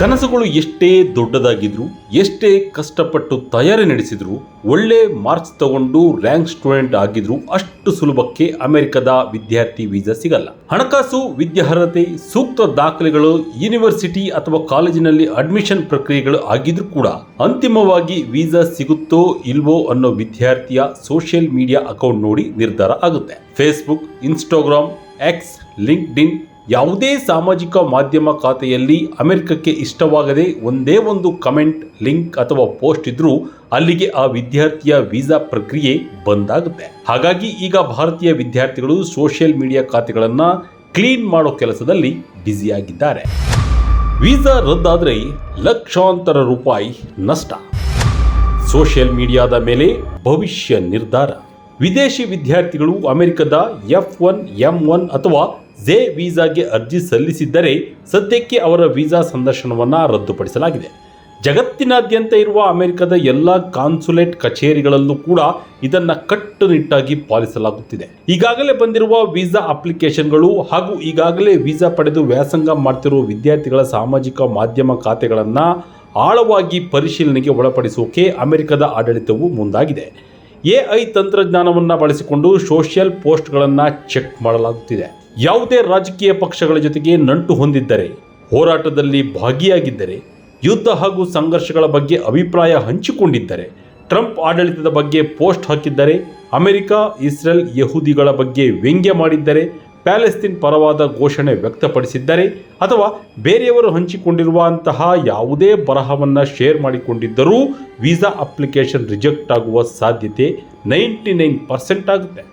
ಕನಸುಗಳು ಎಷ್ಟೇ ದೊಡ್ಡದಾಗಿದ್ರು, ಎಷ್ಟೇ ಕಷ್ಟಪಟ್ಟು ತಯಾರಿ ನಡೆಸಿದ್ರು, ಒಳ್ಳೆ ಮಾರ್ಕ್ಸ್ ತಗೊಂಡು ರ್ಯಾಂಕ್ ಸ್ಟೂಡೆಂಟ್ ಆಗಿದ್ರು ಅಷ್ಟು ಸುಲಭಕ್ಕೆ ಅಮೆರಿಕದ ವಿದ್ಯಾರ್ಥಿ ವೀಸಾ ಸಿಗಲ್ಲ. ಹಣಕಾಸು, ವಿದ್ಯಾರ್ಹತೆ, ಸೂಕ್ತ ದಾಖಲೆಗಳು, ಯೂನಿವರ್ಸಿಟಿ ಅಥವಾ ಕಾಲೇಜಿನಲ್ಲಿ ಅಡ್ಮಿಷನ್ ಪ್ರಕ್ರಿಯೆಗಳು ಆಗಿದ್ರು ಕೂಡ ಅಂತಿಮವಾಗಿ ವೀಸಾ ಸಿಗುತ್ತೋ ಇಲ್ವೋ ಅನ್ನೋ ವಿದ್ಯಾರ್ಥಿಯ ಸೋಷಿಯಲ್ ಮೀಡಿಯಾ ಅಕೌಂಟ್ ನೋಡಿ ನಿರ್ಧಾರ ಆಗುತ್ತೆ. Facebook, Instagram X LinkedIn ಯಾವುದೇ ಸಾಮಾಜಿಕ ಮಾಧ್ಯಮ ಖಾತೆಯಲ್ಲಿ ಅಮೆರಿಕಕ್ಕೆ ಇಷ್ಟವಾಗದೆ ಒಂದೇ ಒಂದು ಕಮೆಂಟ್, ಲಿಂಕ್ ಅಥವಾ ಪೋಸ್ಟ್ ಇದ್ರೂ ಅಲ್ಲಿಗೆ ಆ ವಿದ್ಯಾರ್ಥಿಯ ವೀಸಾ ಪ್ರಕ್ರಿಯೆ ಬಂದಾಗುತ್ತೆ. ಹಾಗಾಗಿ ಈಗ ಭಾರತೀಯ ವಿದ್ಯಾರ್ಥಿಗಳು ಸೋಷಿಯಲ್ ಮೀಡಿಯಾ ಖಾತೆಗಳನ್ನು ಕ್ಲೀನ್ ಮಾಡೋ ಕೆಲಸದಲ್ಲಿ ಬ್ಯುಸಿಯಾಗಿದ್ದಾರೆ ವೀಸಾ ರದ್ದಾದರೆ ಲಕ್ಷಾಂತರ ರೂಪಾಯಿ ನಷ್ಟ. ಸೋಷಿಯಲ್ ಮೀಡಿಯಾದ ಮೇಲೆ ಭವಿಷ್ಯ ನಿರ್ಧಾರ. ವಿದೇಶಿ ವಿದ್ಯಾರ್ಥಿಗಳು ಅಮೆರಿಕದ ಎಫ್ ಒನ್ ಎಂ ಒನ್ ಅಥವಾ ಜೆ ವೀಸಾಗೆ ಅರ್ಜಿ ಸಲ್ಲಿಸಿದ್ದರೆ ಸದ್ಯಕ್ಕೆ ಅವರ ವೀಸಾ ಸಂದರ್ಶನವನ್ನು ರದ್ದುಪಡಿಸಲಾಗಿದೆ. ಜಗತ್ತಿನಾದ್ಯಂತ ಇರುವ ಅಮೆರಿಕದ ಎಲ್ಲ ಕಾನ್ಸುಲೇಟ್ ಕಚೇರಿಗಳಲ್ಲೂ ಕೂಡ ಇದನ್ನು ಕಟ್ಟುನಿಟ್ಟಾಗಿ ಪಾಲಿಸಲಾಗುತ್ತಿದೆ. ಈಗಾಗಲೇ ಬಂದಿರುವ ವೀಸಾ ಅಪ್ಲಿಕೇಶನ್ಗಳು ಹಾಗೂ ಈಗಾಗಲೇ ವೀಸಾ ಪಡೆದು ವ್ಯಾಸಂಗ ಮಾಡ್ತಿರುವ ವಿದ್ಯಾರ್ಥಿಗಳ ಸಾಮಾಜಿಕ ಮಾಧ್ಯಮ ಖಾತೆಗಳನ್ನು ಆಳವಾಗಿ ಪರಿಶೀಲನೆಗೆ ಒಳಪಡಿಸೋಕೆ ಅಮೆರಿಕದ ಆಡಳಿತವು ಮುಂದಾಗಿದೆ. ಎಐ ತಂತ್ರಜ್ಞಾನವನ್ನು ಬಳಸಿಕೊಂಡು ಸೋಷಿಯಲ್ ಪೋಸ್ಟ್ಗಳನ್ನು ಚೆಕ್ ಮಾಡಲಾಗುತ್ತಿದೆ. ಯಾವುದೇ ರಾಜಕೀಯ ಪಕ್ಷಗಳ ಜೊತೆಗೆ ನಂಟು ಹೊಂದಿದ್ದರೆ, ಹೋರಾಟದಲ್ಲಿ ಭಾಗಿಯಾಗಿದ್ದರೆ, ಯುದ್ಧ ಹಾಗೂ ಸಂಘರ್ಷಗಳ ಬಗ್ಗೆ ಅಭಿಪ್ರಾಯ ಹಂಚಿಕೊಂಡಿದ್ದರೆ, ಟ್ರಂಪ್ ಆಡಳಿತದ ಬಗ್ಗೆ ಪೋಸ್ಟ್ ಹಾಕಿದ್ದರೆ, ಅಮೆರಿಕ, ಇಸ್ರೇಲ್ ಯಹೂದಿಗಳ ಬಗ್ಗೆ ವ್ಯಂಗ್ಯ ಮಾಡಿದ್ದರೆ ಪ್ಯಾಲೆಸ್ತೀನ್ ಪರವಾದ ಘೋಷಣೆ ವ್ಯಕ್ತಪಡಿಸಿದ್ದರೆ ಅಥವಾ ಬೇರೆಯವರು ಹಂಚಿಕೊಂಡಿರುವಂತಹ ಯಾವುದೇ ಬರಹವನ್ನು ಶೇರ್ ಮಾಡಿಕೊಂಡಿದ್ದರೂ ವೀಸಾ ಅಪ್ಲಿಕೇಶನ್ ರಿಜೆಕ್ಟ್ ಆಗುವ ಸಾಧ್ಯತೆ ನೈಂಟಿ ನೈನ್ ಪರ್ಸೆಂಟ್ ಆಗುತ್ತೆ.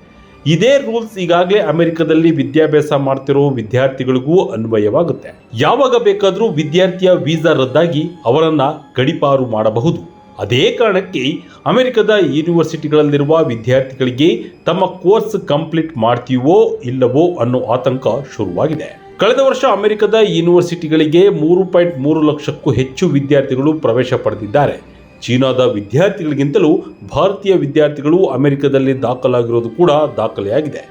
ಇದೇ ರೂಲ್ಸ್ ಈಗಾಗಲೇ ಅಮೆರಿಕದಲ್ಲಿ ವಿದ್ಯಾಭ್ಯಾಸ ಮಾಡ್ತಿರೋ ವಿದ್ಯಾರ್ಥಿಗಳಿಗೂ ಅನ್ವಯವಾಗುತ್ತೆ. ಯಾವಾಗ ಬೇಕಾದರೂ ವಿದ್ಯಾರ್ಥಿಯ ವೀಸಾ ರದ್ದಾಗಿ ಅವರನ್ನು ಗಡಿಪಾರು ಮಾಡಬಹುದು. ಅದೇ ಕಾರಣಕ್ಕೆ ಅಮೆರಿಕದ ಯೂನಿವರ್ಸಿಟಿಗಳಲ್ಲಿರುವ ವಿದ್ಯಾರ್ಥಿಗಳಿಗೆ ತಮ್ಮ ಕೋರ್ಸ್ ಕಂಪ್ಲೀಟ್ ಮಾಡ್ತೀವೋ ಇಲ್ಲವೋ ಅನ್ನೋ ಆತಂಕ ಶುರುವಾಗಿದೆ. ಕಳೆದ ವರ್ಷ ಅಮೆರಿಕದ ಯೂನಿವರ್ಸಿಟಿಗಳಿಗೆ ಮೂರು ಪಾಯಿಂಟ್ ಮೂರು ಲಕ್ಷಕ್ಕೂ ಹೆಚ್ಚು ವಿದ್ಯಾರ್ಥಿಗಳು ಪ್ರವೇಶ ಪಡೆದಿದ್ದಾರೆ. ಚೀನಾದ ವಿದ್ಯಾರ್ಥಿಗಳಿಗಿಂತಲೂ ಭಾರತೀಯ ವಿದ್ಯಾರ್ಥಿಗಳು ಅಮೆರಿಕದಲ್ಲಿ ದಾಖಲಾಗಿರೋದು ಕೂಡ ದಾಖಲೆಯಾಗಿದೆ.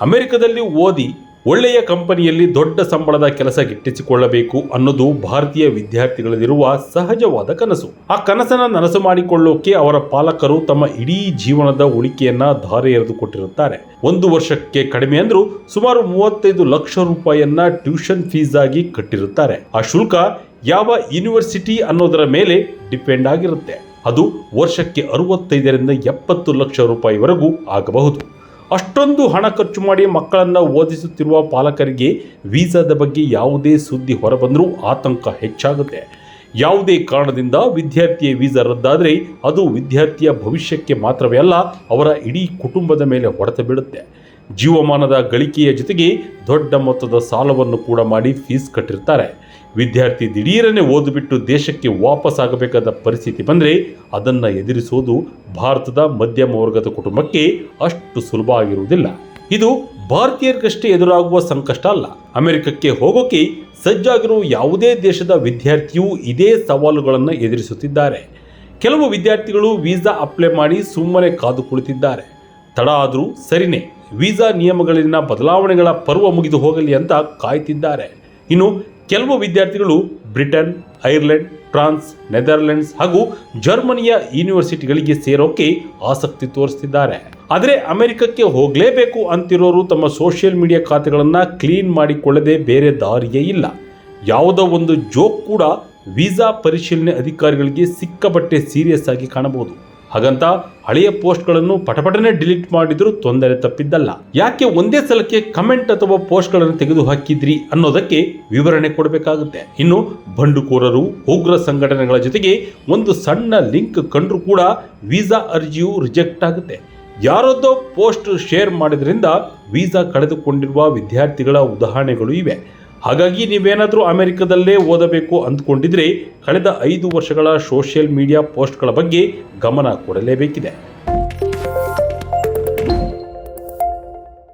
ಅಮೆರಿಕದಲ್ಲಿ ಓದಿ ಒಳ್ಳೆಯ ಕಂಪನಿಯಲ್ಲಿ ದೊಡ್ಡ ಸಂಬಳದ ಕೆಲಸ ಗಿಟ್ಟಿಸಿಕೊಳ್ಳಬೇಕು ಅನ್ನೋದು ಭಾರತೀಯ ವಿದ್ಯಾರ್ಥಿಗಳಲ್ಲಿರುವ ಸಹಜವಾದ ಕನಸು. ಆ ಕನಸನ್ನ ನನಸು ಮಾಡಿಕೊಳ್ಳೋಕೆ ಅವರ ಪಾಲಕರು ತಮ್ಮ ಇಡೀ ಜೀವನದ ಉಳಿಕೆಯನ್ನ ಧಾರೆ ಎರೆದುಕೊಟ್ಟಿರುತ್ತಾರೆ ಒಂದು ವರ್ಷಕ್ಕೆ ಕಡಿಮೆ ಅಂದ್ರೂ ಸುಮಾರು ಮೂವತ್ತೈದು ಲಕ್ಷ ರೂಪಾಯಿಯನ್ನ ಟ್ಯೂಷನ್ ಫೀಸ್ ಆಗಿ ಕಟ್ಟಿರುತ್ತಾರೆ. ಆ ಶುಲ್ಕ ಯಾವ ಯೂನಿವರ್ಸಿಟಿ ಅನ್ನೋದರ ಮೇಲೆ ಡಿಪೆಂಡ್ ಆಗಿರುತ್ತೆ. ಅದು ವರ್ಷಕ್ಕೆ ಅರವತ್ತೈದರಿಂದ ಎಪ್ಪತ್ತು ಲಕ್ಷ ರೂಪಾಯಿವರೆಗೂ ಆಗಬಹುದು. ಅಷ್ಟೊಂದು ಹಣ ಖರ್ಚು ಮಾಡಿ ಮಕ್ಕಳನ್ನು ಓದಿಸುತ್ತಿರುವ ಪಾಲಕರಿಗೆ ವೀಸಾದ ಬಗ್ಗೆ ಯಾವುದೇ ಸುದ್ದಿ ಹೊರಬಂದರೂ ಆತಂಕ ಹೆಚ್ಚಾಗುತ್ತೆ. ಯಾವುದೇ ಕಾರಣದಿಂದ ವಿದ್ಯಾರ್ಥಿಯ ವೀಸಾ ರದ್ದಾದರೆ ಅದು ವಿದ್ಯಾರ್ಥಿಯ ಭವಿಷ್ಯಕ್ಕೆ ಮಾತ್ರವೇ ಅಲ್ಲ, ಅವರ ಇಡೀ ಕುಟುಂಬದ ಮೇಲೆ ಹೊಡೆತ ಬೀಳುತ್ತೆ. ಜೀವಮಾನದ ಗಳಿಕೆಯ ಜೊತೆಗೆ ದೊಡ್ಡ ಮೊತ್ತದ ಸಾಲವನ್ನು ಕೂಡ ಮಾಡಿ ಫೀಸ್ ಕಟ್ಟಿರ್ತಾರೆ. ವಿದ್ಯಾರ್ಥಿ ದಿಢೀರನೆ ಓದುಬಿಟ್ಟು ದೇಶಕ್ಕೆ ವಾಪಸ್ ಆಗಬೇಕಾದ ಪರಿಸ್ಥಿತಿ ಬಂದರೆ ಅದನ್ನು ಎದುರಿಸುವುದು ಭಾರತದ ಮಧ್ಯಮ ವರ್ಗದ ಕುಟುಂಬಕ್ಕೆ ಅಷ್ಟು ಸುಲಭ ಆಗಿರುವುದಿಲ್ಲ. ಇದು ಭಾರತೀಯರಿಗಷ್ಟೇ ಎದುರಾಗುವ ಸಂಕಷ್ಟ ಅಲ್ಲ. ಅಮೆರಿಕಕ್ಕೆ ಹೋಗೋಕೆ ಸಜ್ಜಾಗಿರುವ ಯಾವುದೇ ದೇಶದ ವಿದ್ಯಾರ್ಥಿಯೂ ಇದೇ ಸವಾಲುಗಳನ್ನು ಎದುರಿಸುತ್ತಿದ್ದಾರೆ. ಕೆಲವು ವಿದ್ಯಾರ್ಥಿಗಳು ವೀಸಾ ಅಪ್ಲೈ ಮಾಡಿ ಸುಮ್ಮನೆ ಕಾದು ಕುಳಿತಿದ್ದಾರೆ. ತಡ ಆದರೂ ಸರಿನೇ. ವೀಸಾ ನಿಯಮಗಳಲ್ಲಿನ ಬದಲಾವಣೆಗಳ ಪರ್ವ ಮುಗಿದು ಹೋಗಲಿ ಅಂತ ಕಾಯ್ತಿದ್ದಾರೆ. ಇನ್ನು ಕೆಲವು ವಿದ್ಯಾರ್ಥಿಗಳು ಬ್ರಿಟನ್, ಐರ್ಲೆಂಡ್, ಫ್ರಾನ್ಸ್, ನೆದರ್ಲೆಂಡ್ಸ್ ಹಾಗೂ ಜರ್ಮನಿಯ ಯೂನಿವರ್ಸಿಟಿಗಳಿಗೆ ಸೇರೋಕೆ ಆಸಕ್ತಿ ತೋರಿಸ್ತಿದ್ದಾರೆ. ಆದರೆ ಅಮೆರಿಕಕ್ಕೆ ಹೋಗಲೇಬೇಕು ಅಂತಿರೋರು ತಮ್ಮ ಸೋಷಿಯಲ್ ಮೀಡಿಯಾ ಖಾತೆಗಳನ್ನು ಕ್ಲೀನ್ ಮಾಡಿಕೊಳ್ಳದೆ ಬೇರೆ ದಾರಿಯೇ ಇಲ್ಲ. ಯಾವುದೋ ಒಂದು ಜೋಕ್ ಕೂಡ ವೀಸಾ ಪರಿಶೀಲನೆ ಅಧಿಕಾರಿಗಳಿಗೆ ಸಿಕ್ಕಬಟ್ಟೆ ಸೀರಿಯಸ್ ಆಗಿ ಕಾಣಬಹುದು. ಹಾಗಂತ ಹಳೆಯ ಪೋಸ್ಟ್ಗಳನ್ನು ಪಟಪಟನೆ ಡಿಲೀಟ್ ಮಾಡಿದರೂ ತೊಂದರೆ ತಪ್ಪಿದ್ದಲ್ಲ. ಯಾಕೆ ಒಂದೇ ಸಲಕ್ಕೆ ಕಮೆಂಟ್ ಅಥವಾ ಪೋಸ್ಟ್ಗಳನ್ನು ತೆಗೆದು ಹಾಕಿದ್ರಿ ಅನ್ನೋದಕ್ಕೆ ವಿವರಣೆ ಕೊಡಬೇಕಾಗುತ್ತೆ. ಇನ್ನು ಬಂಡುಕೋರರು, ಉಗ್ರ ಸಂಘಟನೆಗಳ ಜೊತೆಗೆ ಒಂದು ಸಣ್ಣ ಲಿಂಕ್ ಕಂಡರೂ ಕೂಡ ವೀಸಾ ಅರ್ಜಿಯು ರಿಜೆಕ್ಟ್ ಆಗುತ್ತೆ. ಯಾರದ್ದೋ ಪೋಸ್ಟ್ ಶೇರ್ ಮಾಡಿದ್ರಿಂದ ವೀಸಾ ಕಳೆದುಕೊಂಡಿರುವ ವಿದ್ಯಾರ್ಥಿಗಳ ಉದಾಹರಣೆಗಳು ಇವೆ. ಹಾಗಾಗಿ ನೀವೇನಾದರೂ ಅಮೆರಿಕದಲ್ಲೇ ಓದಬೇಕು ಅಂದ್ಕೊಂಡಿದ್ರೆ ಕಳೆದ ಐದು ವರ್ಷಗಳ ಸೋಷಿಯಲ್ ಮೀಡಿಯಾ ಪೋಸ್ಟ್ಗಳ ಬಗ್ಗೆ ಗಮನ ಕೊಡಲೇಬೇಕಿದೆ.